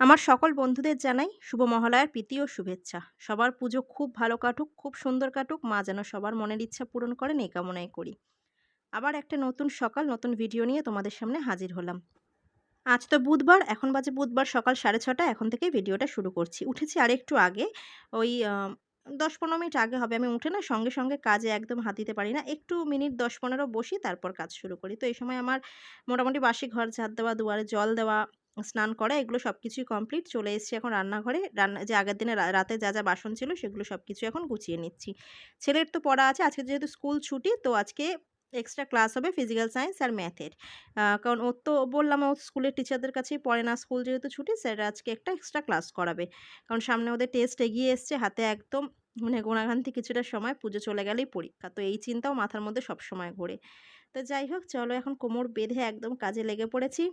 আমার সকল বন্ধুদের জানাই শুভ মহালয়ার প্রীতি ও শুভেচ্ছা। সবার পুজো খুব ভালো কাটুক, খুব সুন্দর কাটুক, মা যেন সবার মনের ইচ্ছা পূরণ করেন এই কামনাই করি। আবার একটা নতুন সকাল, নতুন ভিডিও নিয়ে তোমাদের সামনে হাজির হলাম। আজ তো বুধবার, এখন বাজে বুধবার সকাল সাড়ে ছটা, এখন থেকেই ভিডিওটা শুরু করছি। উঠেছি আর একটু আগে, ওই দশ পনেরো মিনিট আগে হবে। আমি উঠে না সঙ্গে সঙ্গে কাজে একদম হাত দিতে পারি না। একটু মিনিট দশ পনেরো বসি, তারপর কাজ শুরু করি। তো এই সময় আমার মোটামুটি বাসি ঘর, ঝাড় দেওয়া, দুয়ারে জল দেওয়া স্নান করা, এগুলো সব কিছুই কমপ্লিট চলে এসেছি এখন রান্নাঘরে। রান্না, যে আগের দিনে রাতে যা যা বাসন ছিল সেগুলো সব কিছু এখন গুছিয়ে নিচ্ছি। ছেলের তো পড়া আছে, আজকে যেহেতু স্কুল ছুটি, তো আজকে এক্সট্রা ক্লাস হবে ফিজিক্যাল সায়েন্স আর ম্যাথের কারণ ওর তো, বললাম ও স্কুলের টিচারদের কাছেই পড়ে না স্কুল যেহেতু ছুটি স্যার আজকে একটা এক্সট্রা ক্লাস করাবে। কারণ সামনে ওদের টেস্ট এগিয়ে এসছে, হাতে একদম মানে গোনাগান্তি কিছুটা সময়, পুজো চলে গেলেই পরীক্ষা। তো এই চিন্তাও মাথার মধ্যে সব সময় ঘোরে। তো যাই হোক, চলো এখন কোমর বেঁধে একদম কাজে লেগে পড়েছি।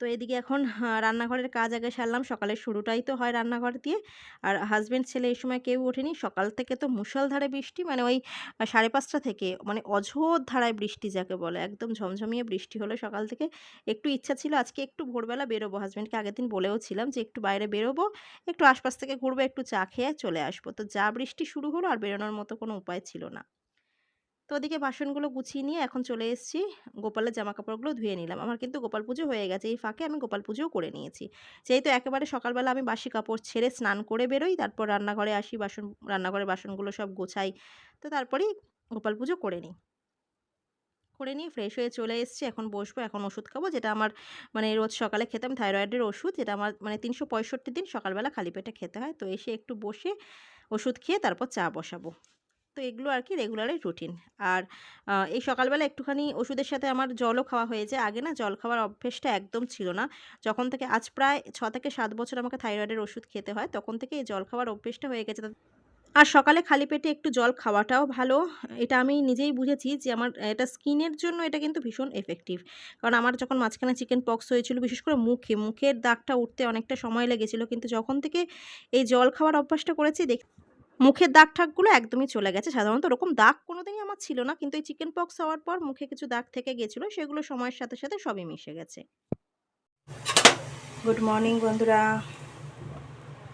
তো এদিকে এখন রান্নাঘরের কাজ আগে সারলাম, সকালের শুরুটাই তো হয় রান্নাঘর দিয়ে। আর হাজব্যান্ড ছেলে এই সময় কেউ ওঠেনি, সকাল থেকে তো মুষলধারে বৃষ্টি মানে ওই সাড়ে পাঁচটা থেকে মানে অঝোর ধারায় বৃষ্টি যাকে বলে, একদম ঝমঝমিয়ে বৃষ্টি হলো সকাল থেকে। একটু ইচ্ছা ছিল আজকে একটু ভোরবেলা বেরোবো হাজব্যান্ডকে আগের দিন বলেও ছিলাম যে একটু বাইরে বেরোবো, একটু আশপাশ থেকে ঘুরবো, একটু চা খেয়ে চলে আসব। তো যা বৃষ্টি শুরু হলো আর বেরোনোর মতো কোনো উপায় ছিল না। তো ওদিকে বাসনগুলো গুছিয়ে নিয়ে এখন চলে এসেছি। গোপালের জামা কাপড়গুলো ধুয়ে নিলাম। আমার কিন্তু গোপাল পুজো হয়ে গেছে। এই ফাঁকে আমি গোপাল পুজোও করে নিয়েছি। যেহেতু একেবারে সকালবেলা আমি বাসি কাপড় ছেড়ে স্নান করে বেরোই, তারপর রান্নাঘরে আসি, বাসন রান্নাঘরে বাসনগুলো সব গোছাই, তো তারপরেই গোপাল পুজো করে নিই। করে নিয়ে ফ্রেশ হয়ে চলে এসেছি। এখন বসবো, এখন ওষুধ খাব, যেটা আমার মানে রোজ সকালে খেতাম থাইরয়েডের ওষুধ, যেটা আমার মানে তিনশো পঁয়ষট্টি দিন সকালবেলা খালি পেটে খেতে হয়। তো এসে একটু বসে ওষুধ খেয়ে তারপর চা বসাবো। তো এগুলো আর কি রেগুলারই রুটিন। আর এই সকালবেলা একটুখানি ওষুধের সাথে আমার জলও খাওয়া হয়েছে আগে না জল খাওয়ার অভ্যেসটা একদম ছিল না। যখন থেকে, আজ প্রায় ছ থেকে সাত বছর আমাকে থাইরয়েডের ওষুধ খেতে হয়, তখন থেকে এই জল খাওয়ার অভ্যেসটা হয়ে গেছে। আর সকালে খালি পেটে একটু জল খাওয়াটাও ভালো। এটা আমি নিজেই বুঝেছি যে আমার, এটা স্কিনের জন্য এটা কিন্তু ভীষণ এফেক্টিভ কারণ আমার যখন মাঝখানে চিকেন পক্স হয়েছিল, বিশেষ করে মুখে, মুখের দাগটা উঠতে অনেকটা সময় লেগেছিল। কিন্তু যখন থেকে এই জল খাওয়ার অভ্যাসটা করেছি, দেখ মুখের দাগ ঠাকগুলো একদমই চলে গেছে। সাধারণত ওরকম দাগ কোনোদিনই আমার ছিল না। কিন্তু এই চিকেন পক্স হওয়ার পর মুখে কিছু দাগ থেকে গেছিল, সেগুলো সময়ের সাথে সাথে সবই মিশে গেছে। গুড মর্নিং বন্ধুরা।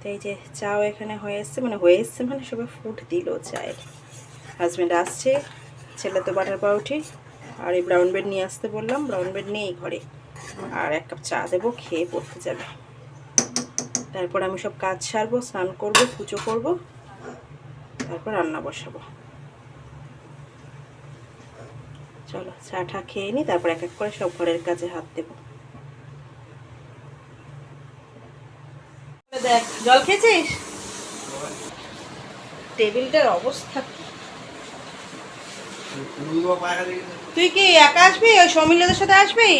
তো এই যে চাও এখানে হয়ে এসছে মানে হয়ে এসছে মানে সবে ফুট দিল চায়ের। হাজব্যান্ড আসছে, ছেলে তো বাটার পাউটি আর এই ব্রাউন বেড নিয়ে আসতে বললাম। ব্রাউন বেড নেই ঘরে। আর এক কাপ চা দেবো, খেয়ে পড়তে যাবে। তারপর আমি সব কাজ সারবো, স্নান করব, পুজো করব। তারপর রান্না বসাবো। চলো চা টা খেয়ে নিই তারপর এক এক করে সব ঘরের কাজে হাত দেবো। দেখ জল খেয়েছিস? টেবিলটার অবস্থা? তুই কি একা আসবি? ওই সৌমিল্যদের সাথে আসবি?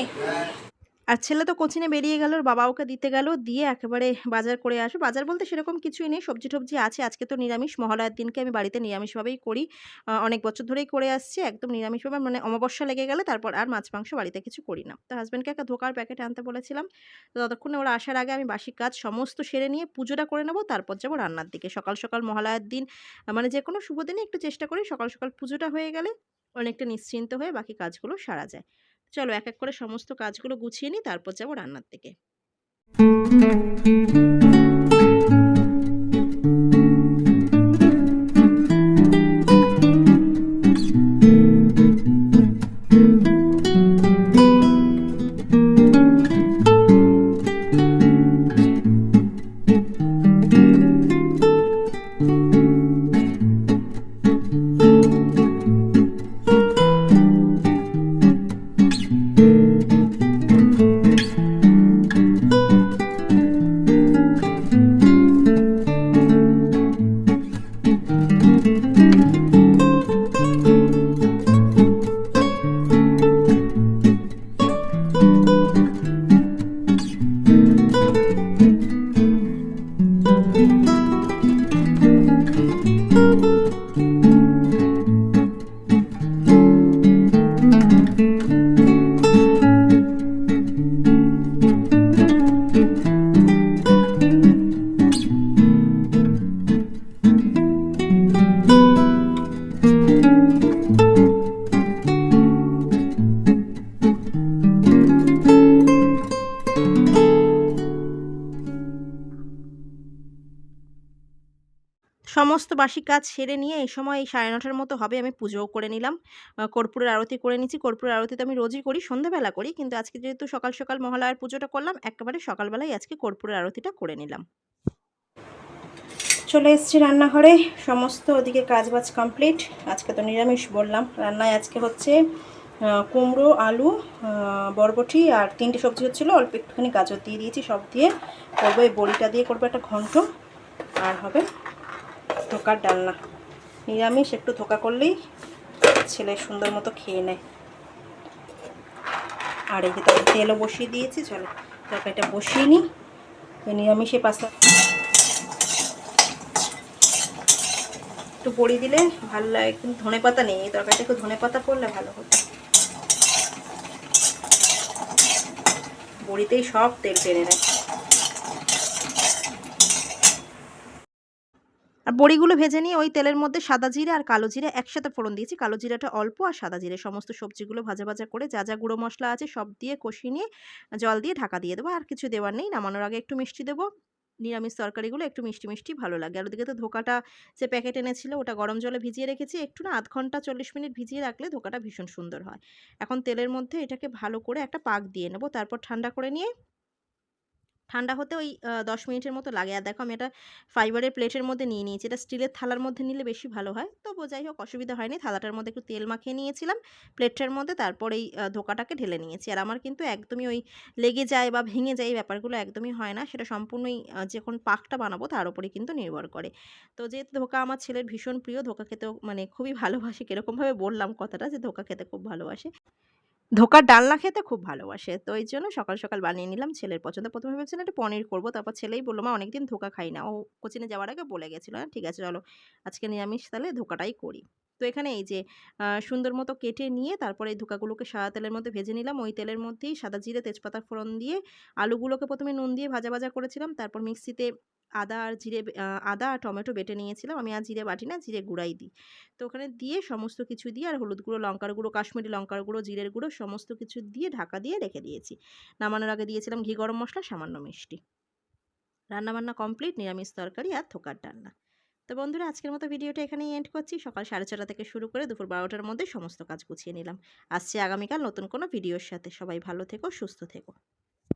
আর ছেলে তো কোচিনে বেরিয়ে গেল বাবা ওকে দিতে গেল, দিয়ে একেবারে বাজার করে আসবে বাজার বলতে সেরকম কিছুই নেই সবজি টবজি আছে। আজকে তো নিরামিষ, মহালয়ার দিনকে আমি বাড়িতে নিরামিষভাবেই করি। অনেক বছর ধরেই করে আসছি, একদম নিরামিষভাবে মানে অমাবস্যা লেগে গেলে তারপর আর মাছ, মাংস বাড়িতে কিছু করি না। তো হাজব্যান্ডকে একটা ধোকার প্যাকেট আনতে বলেছিলাম, তো ততক্ষণে ওরা আসার আগে আমি বাসি কাজ সমস্ত সেরে নিয়ে পুজোটা করে নেব, তারপর যাব রান্নার দিকে। সকাল সকাল মহালয়ার দিন মানে যে কোনো শুভ দিনে একটু চেষ্টা করি, সকাল সকাল পুজোটা হয়ে গেলে অনেকটা নিশ্চিন্ত হয়ে বাকি কাজগুলো সারা যায়। চলো এক এক করে সমস্ত কাজগুলো গুছিয়ে নিই তারপর যাব রান্নার দিকে। সমস্ত বাসি কাজ সেরে নিয়ে এই সময় এই সাড়ে নটার মতো হবে, আমি পুজোও করে নিলাম। কর্পূরের আরতি করে নিচ্ছি কর্পূরের আরতি তো আমি রোজই করি সন্ধ্যেবেলা করি। কিন্তু আজকে যেহেতু সকাল সকাল মহালয়ার পুজোটা করলাম, একেবারে সকালবেলায় আজকে কর্পূরের আরতিটা করে নিলাম। চলে এসেছি রান্নাঘরে। সমস্ত ওদিকে কাজবাজ কমপ্লিট আজকে তো নিরামিষ বললাম। রান্নায় আজকে হচ্ছে কুমড়ো, আলু বরবটি আর তিনটে সবজি হচ্ছিল। অল্প একটুখানি গাজর দিয়ে দিয়েছি, সব দিয়ে করব। এই বড়িটা দিয়ে করব একটা ঘন্ট। আর হবে ধোকার ডালনা। নিরামিষ, একটু ধোকা করলেই ছেলে সুন্দর মতো খেয়ে নেয়। আর এই যে তেলও বসিয়ে দিয়েছি, চলো তরকারিটা বসিয়ে নিই। নিরামিষে পাস্তা একটু বড়ি দিলে ভালো লাগে, কিন্তু ধনে পাতা নেই। এই তরকারিটা একটু ধনে পাতা পড়লে ভালো হতো। বড়িতেই সব তেল টেনে নেয়। আর বড়িগুলো ভেজে নিয়ে ওই তেলের মধ্যে সাদা জিরে আর কালো জিরে একসাথে ফোড়ন দিয়েছি। কালো জিরাটা অল্প আর সাদা জিরে সমস্ত সবজিগুলো ভাজা ভাজা করে যা যা গুঁড়ো মশলা আছে সব দিয়ে কষিয়ে নিয়ে জল দিয়ে ঢাকা দিয়ে দেবো। আর কিছু দেওয়ার নেই, নামানোর আগে একটু মিষ্টি দেবো। নিরামিষ তরকারিগুলো একটু মিষ্টি মিষ্টি ভালো লাগে। আর ওদিকে তো ধোকাটা যে প্যাকেট এনেছিল ওটা গরম জলে ভিজিয়ে রেখেছি। একটু না আধ ঘণ্টা চল্লিশ মিনিট ভিজিয়ে রাখলে ধোকাটা ভীষণ সুন্দর হয়। এখন তেলের মধ্যে এটাকে ভালো করে একটা পাক দিয়ে নেব। তারপর ঠান্ডা করে নিয়ে ঠান্ডা হতে ওই দশ মিনিটের মতো লাগে। আর দেখো আমি এটা ফাইবারের প্লেটের মধ্যে নিয়ে নিয়েছি। এটা স্টিলের থালার মধ্যে নিলে বেশি ভালো হয়। তবু যাই হোক, অসুবিধা হয়নি। থালাটার মধ্যে একটু তেল মাখিয়ে নিয়েছিলাম। প্লেটটার মধ্যে তারপর এই ধোকাটাকে ঢেলে নিয়েছি। আর আমার কিন্তু একদমই ওই লেগে যায় বা ভেঙে যায় এই ব্যাপারগুলো একদমই হয় না। সেটা সম্পূর্ণই যখন পাকটা বানাবো তার উপরেই কিন্তু নির্ভর করে। তো যেহেতু ধোকা আমার ছেলের ভীষণ প্রিয়, ধোকা খেতেও মানে খুবই ভালোবাসে, কীরকমভাবে বললাম কথাটা যে ধোকা খেতে খুব ভালোবাসে। ধোকার ডালনা খেতে খুব ভালোবাসে। তো এই জন্য সকাল সকাল বানিয়ে নিলাম। ছেলের পছন্দ। প্রথমে ভেবেছিলাম একটা পনির করব। তারপর ছেলেই বলল, মা, অনেকদিন ধোকা খাই না। ও কোচিনে যাওয়ার আগে বলে গেছিল হ্যাঁ ঠিক আছে, চলো। আজকে নিরামিষ, তাহলে ধোকাটাই করি। তো এখানে এই যে সুন্দর মতো কেটে নিয়ে তারপরে এই ধোকাগুলোকে সাদা তেলের মধ্যে ভেজে নিলাম। ওই তেলের মধ্যেই সাদা জিরে তেজপাতা ফোড়ন দিয়ে আলুগুলোকে প্রথমে নুন দিয়ে ভাজা ভাজা করেছিলাম। তারপর মিক্সিতে আদা আর জিরে আদা আর টমেটো বেটে নিয়েছিলাম। আমি আর জিরে বাটি না, জিরে গুঁড়াই দিই। তো ওখানে দিয়ে সমস্ত কিছু দিয়ে আর হলুদ গুঁড়ো, লঙ্কার গুঁড়ো, কাশ্মীরি লঙ্কার গুঁড়ো, জিরের গুঁড়ো সমস্ত কিছু দিয়ে ঢাকা দিয়ে রেখে দিয়েছি। নামানোর আগে দিয়েছিলাম ঘি গরম মশলা, সামান্য মিষ্টি। রান্নাবান্না কমপ্লিট, নিরামিষ তরকারি আর থোকার ডালনা। তো বন্ধুরা, আজকের মতো ভিডিওটা এখানেই এন্ড করছি। সকাল সাড়ে ছটা থেকে শুরু করে দুপুর বারোটার মধ্যে সমস্ত কাজ গুছিয়ে নিলাম। আসছে আগামীকাল নতুন কোনো ভিডিওর সাথে। সবাই ভালো থেকো, সুস্থ থেকো।